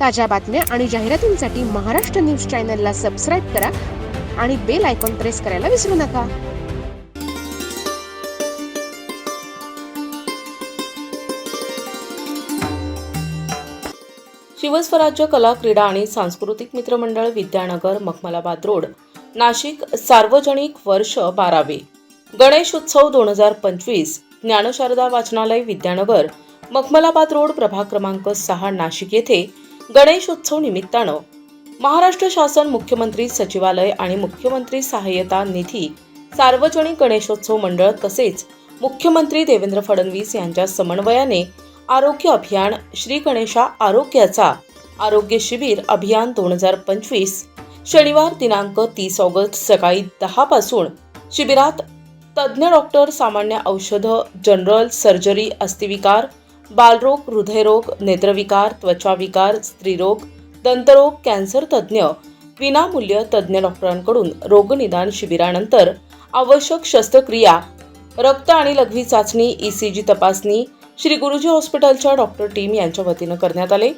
ताज्या बातम्या आणि जाहिरातींसाठी महाराष्ट्र न्यूज चॅनलला सबस्क्राईब करा आणि बेल आयकॉन प्रेस करायला विसरू नका. शिवस्वराज्य कला क्रीडा आणि सांस्कृतिक मित्रमंडळ विद्यानगर मखमलाबाद रोड नाशिक सार्वजनिक वर्ष बारावे. गणेश उत्सव दोन हजार पंचवीस ज्ञानशारदा वाचनालय विद्यानगर मखमलाबाद रोड प्रभाग क्रमांक सहा नाशिक येथे गणेशोत्सव निमित्तानं महाराष्ट्र शासन मुख्यमंत्री सचिवालय आणि मुख्यमंत्री सहाय्यता निधी सार्वजनिक गणेशोत्सव मंडळ तसेच मुख्यमंत्री देवेंद्र फडणवीस यांच्या समन्वयाने आरोग्य अभियान श्री गणेशा आरोग्याचा आरोग्य शिबिर अभियान दोन हजार पंचवीस शनिवार दिनांक तीस ऑगस्ट सकाळी दहापासून शिबिरात तज्ज्ञ डॉक्टर सामान्य औषधं जनरल सर्जरी अस्थिविकार बालरोग हृदयरोग नेत्रविकार त्वचाविकार स्त्रीरोग दंतरोग कॅन्सर तज्ज्ञ विनामूल्य तज्ज्ञ डॉक्टरांकडून रोगनिदान शिबिरानंतर आवश्यक शस्त्रक्रिया रक्त आणि लघवी चाचणी ईसीजी तपासणी श्री गुरुजी हॉस्पिटलच्या डॉक्टर टीम यांच्या वतीनं करण्यात आले.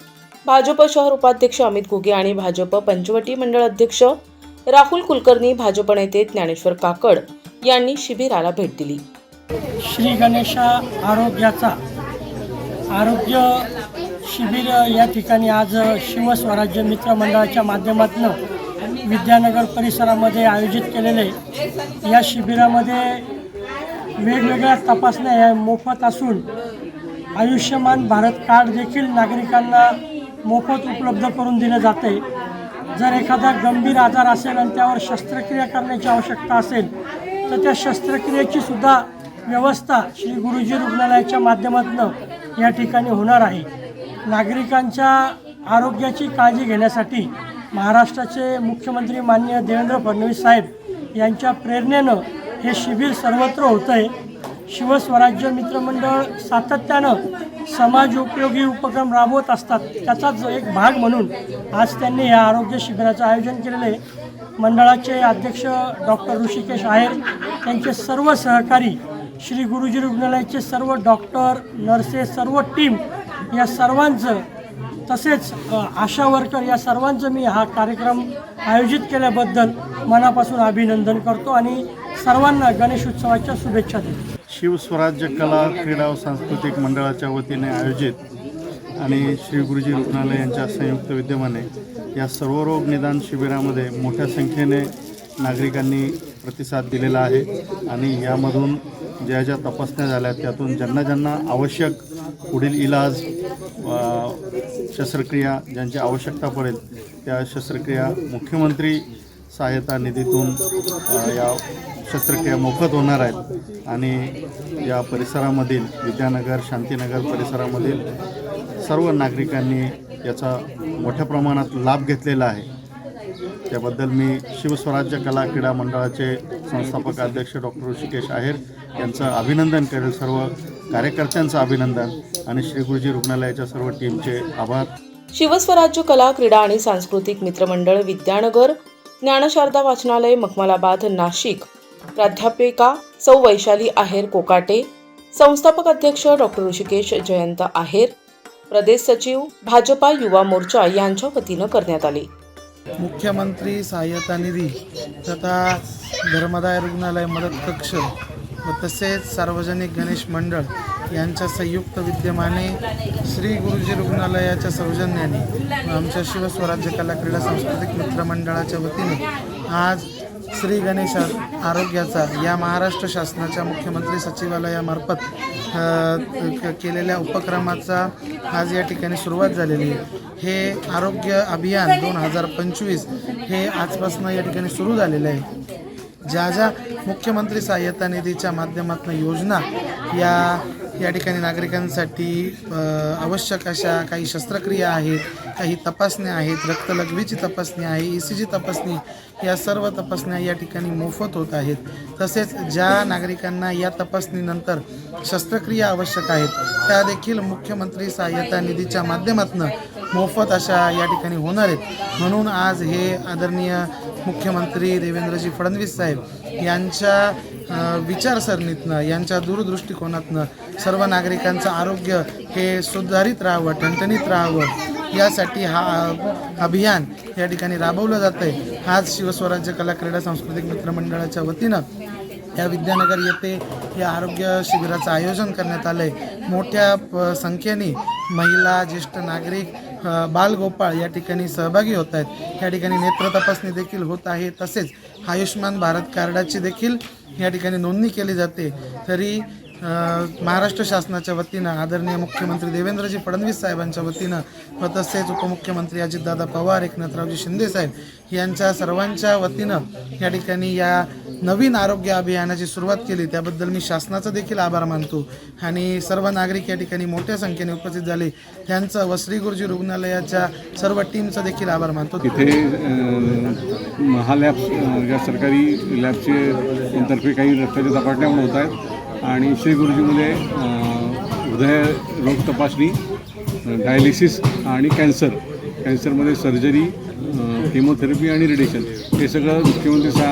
भाजप शहर उपाध्यक्ष अमित घुगे आणि भाजप पंचवटी मंडळ अध्यक्ष राहुल कुलकर्णी भाजप नेते ज्ञानेश्वर काकड यांनी शिबिराला भेट दिली. श्री गणेशा आरोग्याचा आरोग्य शिबिर या ठिकाणी आज शिवस्वराज्य मित्र मंडळाच्या माध्यमातून विद्यानगर परिसरामध्ये आयोजित केलेले या शिबिरामध्ये वेगवेगळ्या तपासण्या या मोफत असून आयुष्यमान भारत कार्ड देखील नागरिकांना मोफत उपलब्ध करून दिलं जाते. जर एखादा गंभीर आजार असेल आणि त्यावर शस्त्रक्रिया करण्याची आवश्यकता असेल तर त्या शस्त्रक्रियेची सुद्धा व्यवस्था श्री गुरुजी रुग्णालयाच्या माध्यमातून या ठिकाणी होणार आहे. नागरिकांच्या आरोग्याची काळजी घेण्यासाठी महाराष्ट्राचे मुख्यमंत्री माननीय देवेंद्र फडणवीस साहेब यांच्या प्रेरणेनं हे शिबिर सर्वत्र होतं आहे शिवस्वराज्य मित्रमंडळ सातत्यानं समाज उपयोगी उपक्रम राबवत असतात. त्याचाच एक भाग म्हणून आज त्यांनी या आरोग्य शिबिराचं आयोजन केलेलं आहे. मंडळाचे अध्यक्ष डॉक्टर ऋषिकेश आहेर त्यांचे सर्व सहकारी श्री गुरुजी रुग्णालयाचे सर्व डॉक्टर नर्सेस सर्व टीम या सर्वांचं तसेच आशा वर्कर या सर्वांचं मी हा कार्यक्रम आयोजित केल्याबद्दल मनापासून अभिनंदन करतो आणि सर्वांना गणेश उत्सवाच्या शुभेच्छा देतो. शिवस्वराज्य कला क्रीडा व सांस्कृतिक मंडळाच्या वतीने आयोजित आणि श्री गुरुजी रुग्णालय यांच्या संयुक्त विद्यमाने या सर्वरोग निदान शिबिरामध्ये मोठ्या संख्येने नागरिकांनी प्रतिसाद दिलेला आहे आणि यामधून ज्या ज्या तपासण्या झाल्या त्यातून ज्यांना ज्यांना आवश्यक पुढील इलाज शस्त्रक्रिया ज्यांची आवश्यकता पडेल त्या शस्त्रक्रिया मुख्यमंत्री सहायता निधीतून या शस्त्रक्रिया मोफत होणार आहेत. आणि या परिसरामधील विद्यानगर शांतीनगर परिसरामधील सर्व नागरिकांनी याचा मोठ्या प्रमाणात लाभ घेतलेला आहे. त्याबद्दल मी शिवस्वराज्य कला क्रीडा मंडळाचे संस्थापक अध्यक्ष डॉक्टर ऋषिकेश आहेर यांचं अभिनंदन करेल सर्व कार्यकर्त्यांचं अभिनंदन आणि श्री गुरुजी रुग्णालयाच्या सर्व टीमचे आभार. शिवस्वराज्य कला क्रीडा आणि सांस्कृतिक मित्रमंडळ विद्यानगर ज्ञानशारदा वाचनालय मखमलाबाद नाशिक. प्राध्यापिका सौ वैशाली आहेर कोकाटे. संस्थापक अध्यक्ष डॉक्टर ऋषिकेश जयंत आहेर. प्रदेश सचिव भाजपा युवा मोर्चा यांच्या वतीनं करण्यात आले. मुख्यमंत्री सहाय्यता निधी तथा धर्मदाय रुग्णालय मदत कक्ष व तसेच सार्वजनिक गणेश मंडळ यांच्या संयुक्त विद्यमाने श्री गुरुजी रुग्णालयाच्या सौजन्याने आमच्या शिवस्वराज्य कला क्रीडा सांस्कृतिक मित्रमंडळाच्या वतीने आज श्री गणेश आरोग्याचा या महाराष्ट्र शासनाच्या मुख्यमंत्री सचिवालयामार्फत केलेल्या उपक्रमाचा आज या ठिकाणी सुरुवात झालेली आहे. हे आरोग्य अभियान दोन हजार पंचवीस हे आजपासून या ठिकाणी सुरू झालेलं आहे. ज्या ज्या मुख्यमंत्री सहाय्यता निधीच्या माध्यमातून योजना या या ठिकाणी नागरिकांसाठी आवश्यक अशा काही शस्त्रक्रिया आहेत काही तपासण्या आहेत रक्तलघवीची तपासणी आहे ई सी जी तपासणी या सर्व तपासण्या या ठिकाणी मोफत होत आहेत. तसेच ज्या नागरिकांना या तपासणीनंतर शस्त्रक्रिया आवश्यक आहेत त्या देखील मुख्यमंत्री सहाय्यता निधीच्या माध्यमातून मोफत अशा या ठिकाणी होणार आहेत. म्हणून आज हे आदरणीय मुख्यमंत्री देवेंद्रजी फडणवीस साहेब यांच्या विचारसरणीतनं यांच्या दूरदृष्टिकोनातनं सर्व नागरिकांचं आरोग्य हे सुधारित राहावं ठणठणीत राहावं यासाठी हा अभियान या ठिकाणी राबवलं जातं आहे आज शिवस्वराज्य कला क्रीडा सांस्कृतिक मित्रमंडळाच्या वतीनं या विद्यानगर येथे या आरोग्य शिबिराचं आयोजन करण्यात आलं आहे मोठ्या प- संख्येने महिला ज्येष्ठ नागरिक बालगोपाळ या ठिकाणी सहभागी होत आहेत. या ठिकाणी नेत्र तपासणी देखील होत आहे. तसेच आयुष्यमान भारत कार्डाची देखील या ठिकाणी नोंदणी केली जाते. तरी महाराष्ट्र शासनाच्या वतीनं आदरणीय मुख्यमंत्री देवेंद्रजी फडणवीस साहेबांच्या वतीनं व तसेच उपमुख्यमंत्री अजितदादा पवार एकनाथरावजी शिंदे साहेब यांच्या सर्वांच्या वतीनं या ठिकाणी या नवीन आरोग्य अभियानाची सुरुवात केली. त्याबद्दल मी शासनाचा देखील आभार मानतो. आणि सर्व नागरिक या ठिकाणी मोठ्या संख्येने उपस्थित झाले. त्यांचं व श्री गुरुजी रुग्णालयाच्या सर्व टीमचा देखील आभार मानतो. तिथे महालॅब या सरकारी लॅबचे तर्फे काही रक्ताच्या तपासण्या पण होत आहेत. आणि श्री गुरुजीमध्ये हृदय रोग तपासणी डायलिसिस आणि कॅन्सर कॅन्सरमध्ये सर्जरी केमोथेरपी आणि रेडिएशन हे सगळं मुख्यमंत्री सा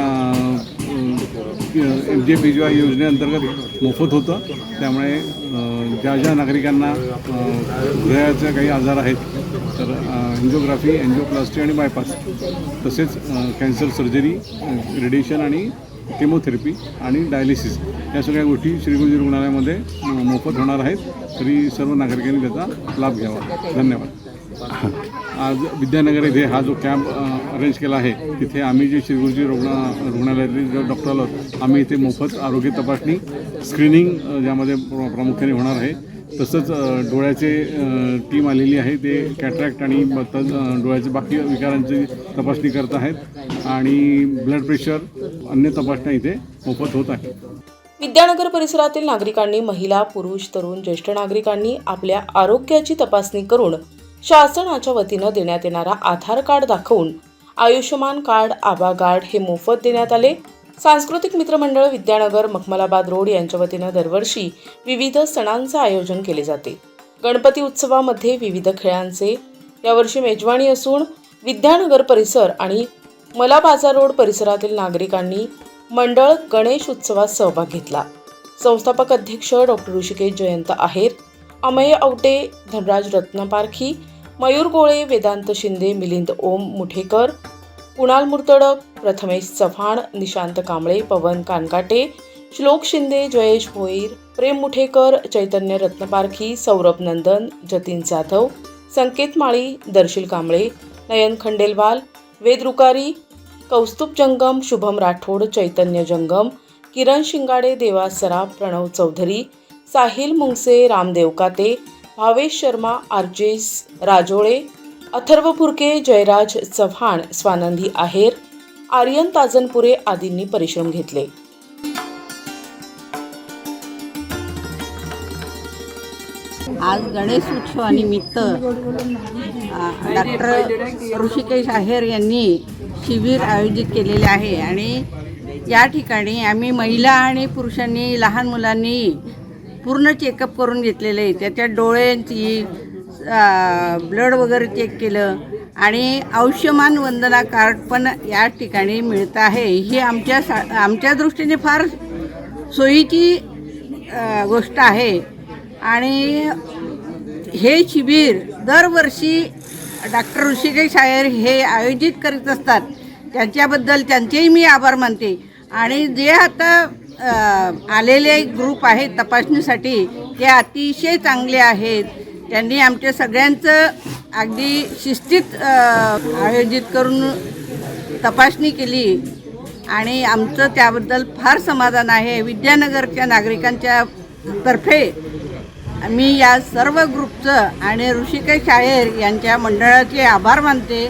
M J P G Y योजनेअंतर्गत मोफत होतं त्यामुळे ज्या ज्या नागरिकांना हृदयाचे काही आजार आहेत तर एन्जिओग्राफी एन्जिओप्लास्टी आणि बायपास तसेच कॅन्सर सर्जरी रेडिएशन आणि केमोथेरपी आणि डायलिसिस या सगळ्या गोष्टी श्रीगुरुजी रुग्णालयामध्ये मोफत होणार आहेत. तरी सर्व नागरिकांनी त्याचा लाभ घ्यावा. धन्यवाद. आज विद्यानगर येथे हा जो कॅम्प अरेंज केला आहे तिथे आम्ही जे श्रीगुरुजी रुग्ण रुग्णालयातील जे डॉक्टर आहोत आम्ही इथे मोफत आरोग्य तपासणी स्क्रीनिंग ज्यामध्ये प्र- प्रामुख्याने होणार आहे. तसंच डोळ्याचे टीम आलेली आहे. ते कॅट्रॅक्ट आणि डोळ्याचे बाकी विकारांची तपासणी करत आहेत. आणि ब्लड प्रेशर अन्य तपासण्या इथे मोफत होत आहे विद्यानगर परिसरातील नागरिकांनी महिला पुरुष तरुण ज्येष्ठ नागरिकांनी आपल्या आरोग्याची तपासणी करून शासनाच्या वतीनं देण्यात येणारा आधार कार्ड दाखवून आयुष्यमान कार्ड आबा कार्ड हे मोफत देण्यात आले. सांस्कृतिक मित्रमंडळ विद्यानगर मखमलाबाद रोड यांच्या वतीनं दरवर्षी विविध सणांचं आयोजन केले जाते. गणपती उत्सवामध्ये विविध खेळांचे यावर्षी मेजवानी असून विद्यानगर परिसर आणि मला बाजार रोड परिसरातील नागरिकांनी मंडळ गणेश उत्सवात सहभाग घेतला. संस्थापक अध्यक्ष डॉक्टर ऋषिकेश जयंत आहेर अमय आवटे धनराज रत्नपारखी मयूर गोळे वेदांत शिंदे मिलिंद ओम मुठेकर कुणाल मुर्तडक प्रथमेश चव्हाण निशांत कांबळे पवन कानकाटे श्लोक शिंदे जयेश भोईर प्रेम मुठेकर चैतन्य रत्नपारखी सौरभ नंदन जतीन जाधव संकेत माळी दर्शील कांबळे नयन खंडेलवाल वेद रुकारी कौस्तुभ जंगम शुभम राठोड चैतन्य जंगम किरण शिंगाडे देवा सराफ प्रणव चौधरी साहिल मुंगसे रामदेव काते भावेश शर्मा आर्जेस राजोळे अथर्व फुरके जयराज चव्हाण स्वानंदी आहेर आर्यन ताजनपुरे आदींनी परिश्रम घेतले. आज गणेश उत्सवानिमित्त डॉक्टर ऋषिकेश आहेर यांनी शिबिर आयोजित केलेले आहे आणि या ठिकाणी आम्ही महिला आणि पुरुषांनी लहान मुलांनी पूर्ण चेकअप करून घेतलेले आहे. त्याच्या डोळ्यांची ब्लड वगैरे चेक केलं आणि आयुष्यमान वंदना कार्ड पण या ठिकाणी मिळतं आहे. ही आमच्या सा आमच्या दृष्टीने फार सोयीची गोष्ट आहे. आणि हे शिबिर दरवर्षी डॉक्टर ऋषिकेश आयर हे आयोजित करीत असतात. त्यांच्याबद्दल त्यांचेही मी आभार मानते. आणि जे आता आलेले ग्रुप आहेत तपासणीसाठी ते अतिशय चांगले आहेत. त्यांनी आमच्या सगळ्यांचं अगदी शिस्तीत आयोजित करून तपासणी केली. आणि आमचं त्याबद्दल फार समाधान आहे. विद्यानगरच्या नागरिकांच्या तर्फे मी या सर्व ग्रुपचं आणि ऋषिकेश शाळेर यांच्या मंडळाचे आभार मानते.